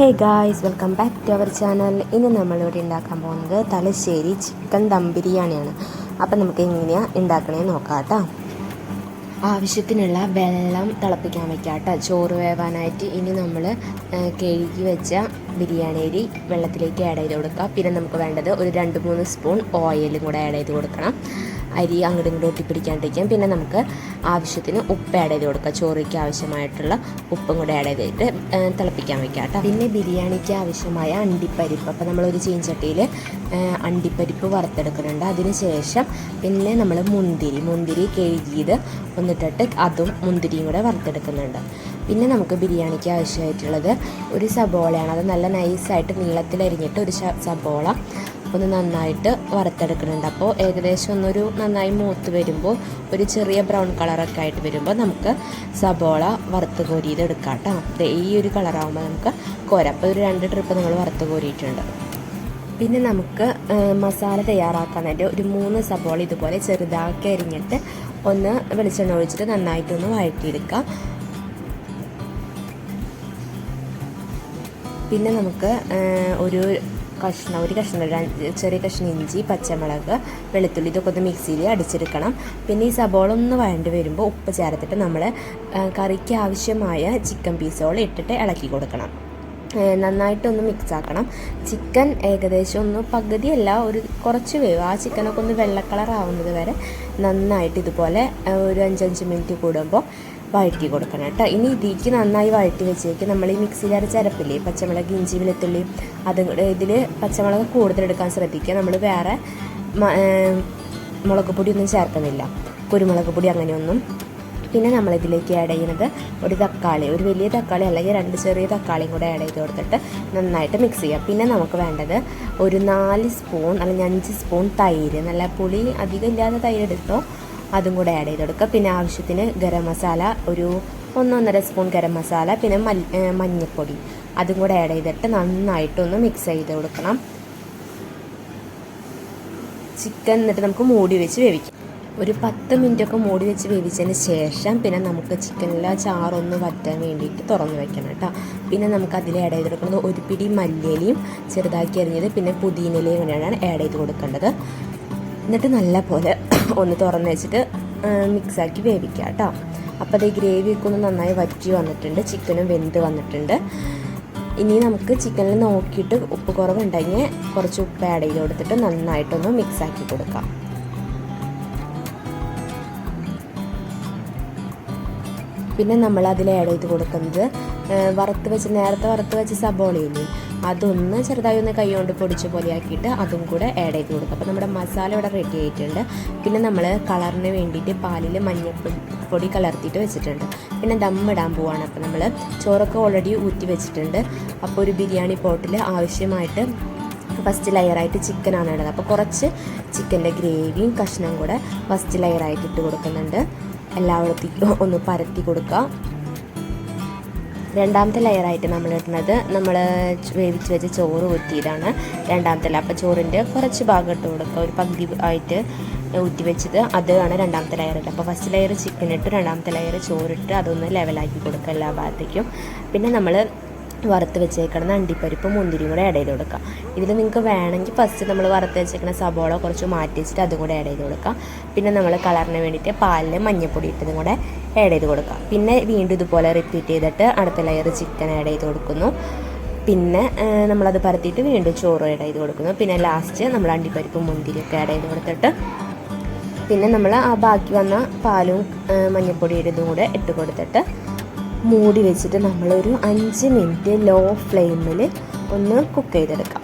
Hey guys welcome back to our channel ഇന്ന് നമ്മളിവിടെ ഉണ്ടാക്കാൻ പോകുന്നത് തലശ്ശേരി ചിക്കൻ ദം ബിരിയാണിയാണ്. അപ്പം നമുക്ക് എങ്ങനെയാണ് ഉണ്ടാക്കണേ നോക്കാം കേട്ടോ ആവശ്യത്തിനുള്ള വെള്ളം തിളപ്പിക്കാൻ വെക്കാം കേട്ടോ ചോറ് വേവാനായിട്ട് ഇനി നമ്മൾ കഴുകി വെച്ച ബിരിയാണി അരി വെള്ളത്തിലേക്ക് ആഡ് ചെയ്ത് കൊടുക്കാം. പിന്നെ നമുക്ക് വേണ്ടത് ഒരു രണ്ട് മൂന്ന് സ്പൂൺ ഓയിലും കൂടെ ആഡ് ചെയ്ത് കൊടുക്കണം. അരി അങ്ങോട്ടും ഇങ്ങോട്ടും ഒട്ടിപ്പിടിക്കാണ്ടിരിക്കാം പിന്നെ നമുക്ക് ആവശ്യത്തിന് ഉപ്പ് ആഡ് ചെയ്ത് കൊടുക്കുക ചോറിക്ക് ആവശ്യമായിട്ടുള്ള ഉപ്പും കൂടെ ആഡ് ചെയ്തിട്ട് തിളപ്പിക്കാൻ വെക്കാം കേട്ടോ. പിന്നെ ബിരിയാണിക്ക് ആവശ്യമായ അണ്ടിപ്പരിപ്പ്. അപ്പോൾ നമ്മളൊരു ചീഞ്ചട്ടിയിൽ അണ്ടിപ്പരിപ്പ് വറുത്തെടുക്കുന്നുണ്ട്. അതിനുശേഷം പിന്നെ നമ്മൾ മുന്തിരി മുന്തിരി കഴുകിയത് ഒന്നിട്ടിട്ട് അതും മുന്തിരിയും കൂടെ വറുത്തെടുക്കുന്നുണ്ട്. പിന്നെ നമുക്ക് ബിരിയാണിക്ക് ആവശ്യമായിട്ടുള്ളത് ഒരു സബോളയാണ്. അത് നല്ല നൈസായിട്ട് നീളത്തിലരിഞ്ഞിട്ട് ഒരു സബോള ഒന്ന് നന്നായിട്ട് വറുത്തെടുക്കുന്നുണ്ട്. അപ്പോൾ ഏകദേശം ഒന്നൊരു നന്നായി മൂത്ത് വരുമ്പോൾ ഒരു ചെറിയ ബ്രൗൺ കളറൊക്കെ ആയിട്ട് വരുമ്പോൾ നമുക്ക് സബോള വറുത്ത് കോരിയത് എടുക്കാം കേട്ടോ ഈ ഒരു കളറാകുമ്പോൾ നമുക്ക് കോരാം. അപ്പോൾ ഒരു രണ്ട് ട്രിപ്പ് നമ്മൾ വറുത്ത് കോരിയിട്ടുണ്ട്. പിന്നെ നമുക്ക് മസാല തയ്യാറാക്കാനായിട്ട് ഒരു മൂന്ന് സബോള ഇതുപോലെ ചെറുതാക്കി അരിഞ്ഞിട്ട് ഒന്ന് വെളിച്ചെണ്ണ ഒഴിച്ചിട്ട് നന്നായിട്ടൊന്ന് വഴറ്റിയെടുക്കാം. പിന്നെ നമുക്ക് ഒരു കഷ്ണം ഒരു കഷ്ണം ചെറിയ കഷ്ണം ഇഞ്ചി പച്ചമുളക് വെളുത്തുള്ളി ഇതൊക്കെ ഒന്ന് മിക്സിയിൽ അടിച്ചെടുക്കണം. പിന്നെ ഈ സബോള ഒന്ന് വേണ്ടി വരുമ്പോൾ ഉപ്പ് ചേർത്തിട്ട് നമ്മൾ കറിക്ക് ആവശ്യമായ ചിക്കൻ പീസുകൾ ഇട്ടിട്ട് ഇളക്കി കൊടുക്കണം. നന്നായിട്ടൊന്ന് മിക്സ് ആക്കണം. ചിക്കൻ ഏകദേശം ഒന്ന് പകുതിയല്ല ഒരു കുറച്ച് വേവ്. ആ ചിക്കനൊക്കെ ഒന്ന് വെള്ള കളർ ആവുന്നത് വരെ നന്നായിട്ട് ഇതുപോലെ ഒരു അഞ്ചഞ്ച് മിനിറ്റ് കൂടുമ്പോൾ വഴറ്റി കൊടുക്കണം കേട്ടോ. ഇനി ഇതിക്ക് നന്നായി വഴറ്റി വെച്ചേക്ക് നമ്മൾ ഈ മിക്സിയിൽ അരച്ച പച്ചമുളക് ഇഞ്ചി വെളുത്തുള്ളി അതും ഇതിൽ പച്ചമുളക് കൂടുതൽ എടുക്കാൻ ശ്രദ്ധിക്കുക. നമ്മൾ വേറെ മുളക് പൊടിയൊന്നും ചേർക്കുന്നില്ല. കുരുമുളക് പൊടി അങ്ങനെയൊന്നും. പിന്നെ നമ്മളിതിലേക്ക് ആഡ് ചെയ്യുന്നത് ഒരു തക്കാളി ഒരു വലിയ തക്കാളി അല്ലെങ്കിൽ രണ്ട് ചെറിയ തക്കാളിയും കൂടെ ആഡ് ചെയ്ത് കൊടുത്തിട്ട് നന്നായിട്ട് മിക്സ് ചെയ്യാം. പിന്നെ നമുക്ക് വേണ്ടത് ഒരു നാല് സ്പൂൺ അല്ലെങ്കിൽ അഞ്ച് സ്പൂൺ തൈര്. നല്ല പുളി അധികം ഇല്ലാതെ തൈര് എടുത്തോ അതും കൂടെ ആഡ് ചെയ്ത് കൊടുക്കുക പിന്നെ ആവശ്യത്തിന് ഗരം മസാല ഒരു ഒന്നൊന്നര സ്പൂൺ ഗരം മസാല പിന്നെ മഞ്ഞൾപ്പൊടി അതും കൂടെ ആഡ് ചെയ്തിട്ട് നന്നായിട്ടൊന്ന് മിക്സ് ചെയ്ത് കൊടുക്കണം. ചിക്കൻ എന്നിട്ട് നമുക്ക് മൂടി വെച്ച് വേവിക്കാം. ഒരു പത്ത് മിനിറ്റ് ഒക്കെ മൂടി വെച്ച് വേവിച്ചതിന് ശേഷം പിന്നെ നമുക്ക് ചിക്കനിലെ ചാറൊന്ന് വറ്റാൻ വേണ്ടിയിട്ട് തുറന്ന് വെക്കണം കേട്ടോ. പിന്നെ നമുക്ക് അതിൽ ആഡ് ചെയ്ത് കൊടുക്കുന്നത് ഒരു പിടി മല്ലിയിലയും ചെറുതാക്കി അരിഞ്ഞത് പിന്നെ പുതിനയിലയും കൂടെയാണ് ആഡ് ചെയ്ത് കൊടുക്കേണ്ടത്. എന്നിട്ട് നല്ല പോലെ ഒന്ന് തുറന്ന് വെച്ചിട്ട് മിക്സാക്കി വേവിക്കുക കേട്ടോ അപ്പോൾ അത് ഗ്രേവിയൊക്കെ ഒന്ന് നന്നായി വറ്റി വന്നിട്ടുണ്ട്. ചിക്കനും വെന്ത് വന്നിട്ടുണ്ട്. ഇനി നമുക്ക് ചിക്കനിൽ നോക്കിയിട്ട് ഉപ്പ് കുറവുണ്ടെങ്കിൽ കുറച്ച് ഉപ്പ് ആഡ് ചെയ്ത് കൊടുത്തിട്ട് നന്നായിട്ടൊന്ന് മിക്സാക്കി കൊടുക്കാം. പിന്നെ നമ്മൾ അതിൽ ആഡ് ചെയ്ത് കൊടുക്കുന്നത് വറുത്ത് വെച്ച് നേരത്തെ വറുത്ത് വെച്ച് സബോളയില്ലേ? അതൊന്ന് ചെറുതായി ഒന്ന് കൈകൊണ്ട് പൊടിച്ച് പോലെയാക്കിയിട്ട് അതും കൂടെ ആഡ് ചെയ്ത് കൊടുക്കുക അപ്പോൾ നമ്മുടെ മസാല ഇവിടെ റെഡി ആയിട്ടുണ്ട്. പിന്നെ നമ്മൾ കളറിന് വേണ്ടിയിട്ട് പാലിൽ മഞ്ഞപ്പൊടി പൊടി കലർത്തിയിട്ട് വെച്ചിട്ടുണ്ട്. പിന്നെ ദമ്മിടാൻ പോവാണ്. അപ്പോൾ നമ്മൾ ചോറൊക്കെ ഓൾറെഡി ഊറ്റി വെച്ചിട്ടുണ്ട്. അപ്പോൾ ഒരു ബിരിയാണി പോട്ടിൽ ആവശ്യമായിട്ട് ഫസ്റ്റ് ലെയറായിട്ട് ചിക്കനാണ് ഇടുന്നത്. അപ്പോൾ കുറച്ച് ചിക്കന്റെ ഗ്രേവിയും കഷ്ണം കൂടെ ഫസ്റ്റ് ലെയറായിട്ട് ഇട്ട് കൊടുക്കുന്നുണ്ട്. എല്ലായിടത്തേക്കും ഒന്ന് പരത്തി കൊടുക്കുക. രണ്ടാമത്തെ ലെയറായിട്ട് നമ്മൾ ഇടുന്നത് നമ്മൾ വേവിച്ച് വെച്ച ചോറ് ഊറ്റിയതാണ് രണ്ടാമത്തെ ലെയർ. അപ്പോൾ ചോറിന്റെ കുറച്ച് ഭാഗം ഇട്ട് കൊടുക്കുക ഒരു പകുതി ആയിട്ട് ഊറ്റി വെച്ചത് അതാണ് രണ്ടാമത്തെ ലെയർ ഇട്ട് അപ്പോൾ ഫസ്റ്റ് ലെയർ ചിക്കൻ ഇട്ട് രണ്ടാമത്തെ ലെയർ ചോറിട്ട് അതൊന്ന് ലെവലാക്കി കൊടുക്കുക എല്ലാ ഭാഗത്തേക്കും. പിന്നെ നമ്മൾ വറുത്ത് വെച്ചേക്കണം അണ്ടിപ്പരിപ്പ് മുന്തിരിയും കൂടെ ആഡ് ചെയ്ത് കൊടുക്കുക ഇതിൽ നിങ്ങൾക്ക് വേണമെങ്കിൽ ഫസ്റ്റ് നമ്മൾ വറുത്ത് വെച്ചേക്കണ സബോള കുറച്ച് മാറ്റി വെച്ചിട്ട് അതും കൂടെ ആഡ് ചെയ്ത് കൊടുക്കുക പിന്നെ നമ്മൾ കളറിന് വേണ്ടിയിട്ട് പാലിൽ മഞ്ഞൾപ്പൊടി ഇട്ടതും കൂടെ ആഡ് ചെയ്ത് കൊടുക്കുക പിന്നെ വീണ്ടും ഇതുപോലെ റിപ്പീറ്റ് ചെയ്തിട്ട് അടുത്ത ലെയർ ചിക്കൻ ആഡ് ചെയ്ത് കൊടുക്കുന്നു. പിന്നെ നമ്മളത് പരത്തിയിട്ട് വീണ്ടും ചോറ് ആഡ് ചെയ്ത് കൊടുക്കുന്നു. പിന്നെ ലാസ്റ്റ് നമ്മൾ അണ്ടിപ്പരിപ്പും മുന്തിരിയൊക്കെ ആഡ് ചെയ്ത് കൊടുത്തിട്ട് പിന്നെ നമ്മൾ ആ ബാക്കി വന്ന പാലും മഞ്ഞപ്പൊടിയുടെ ഇതും കൂടെ ഇട്ട് കൊടുത്തിട്ട് മൂടി വെച്ചിട്ട് നമ്മളൊരു അഞ്ച് മിനിറ്റ് ലോ ഫ്ലെയിമിൽ ഒന്ന് കുക്ക് ചെയ്തെടുക്കാം.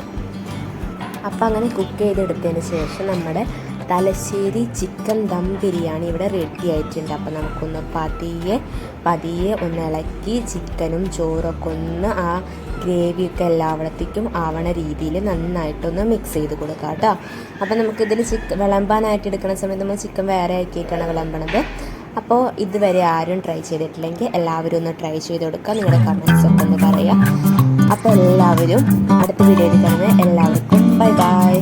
അപ്പം അങ്ങനെ കുക്ക് ചെയ്തെടുത്തതിന് ശേഷം നമ്മുടെ തലശ്ശേരി ചിക്കൻ ദം ബിരിയാണി ഇവിടെ റെഡി ആയിട്ടുണ്ട്. അപ്പം നമുക്കൊന്ന് പതിയെ പതിയെ ഒന്ന് ഇളക്കി ചിക്കനും ചോറൊക്കെ ഒന്ന് ആ ഗ്രേവിയൊക്കെ എല്ലാവിടത്തേക്കും ആവണ രീതിയിൽ നന്നായിട്ടൊന്ന് മിക്സ് ചെയ്ത് കൊടുക്കാം കേട്ടോ. അപ്പം നമുക്കിതിൽ ചിക്കൻ വിളമ്പാനായിട്ട് എടുക്കുന്ന സമയത്ത് നമ്മൾ ചിക്കൻ വേറെ ആക്കിയിട്ടാണ് വിളമ്പണത്. അപ്പോൾ ഇതുവരെ ആരും ട്രൈ ചെയ്തിട്ടില്ലെങ്കിൽ എല്ലാവരും ഒന്ന് ട്രൈ ചെയ്ത് കൊടുക്കുക. നിങ്ങളുടെ കമൻസ് ഒക്കെ ഒന്ന് പറയാം. അപ്പോൾ എല്ലാവരും അടുത്ത വീഡിയോയിൽ കാണുന്നത് എല്ലാവർക്കും ബൈ ബൈ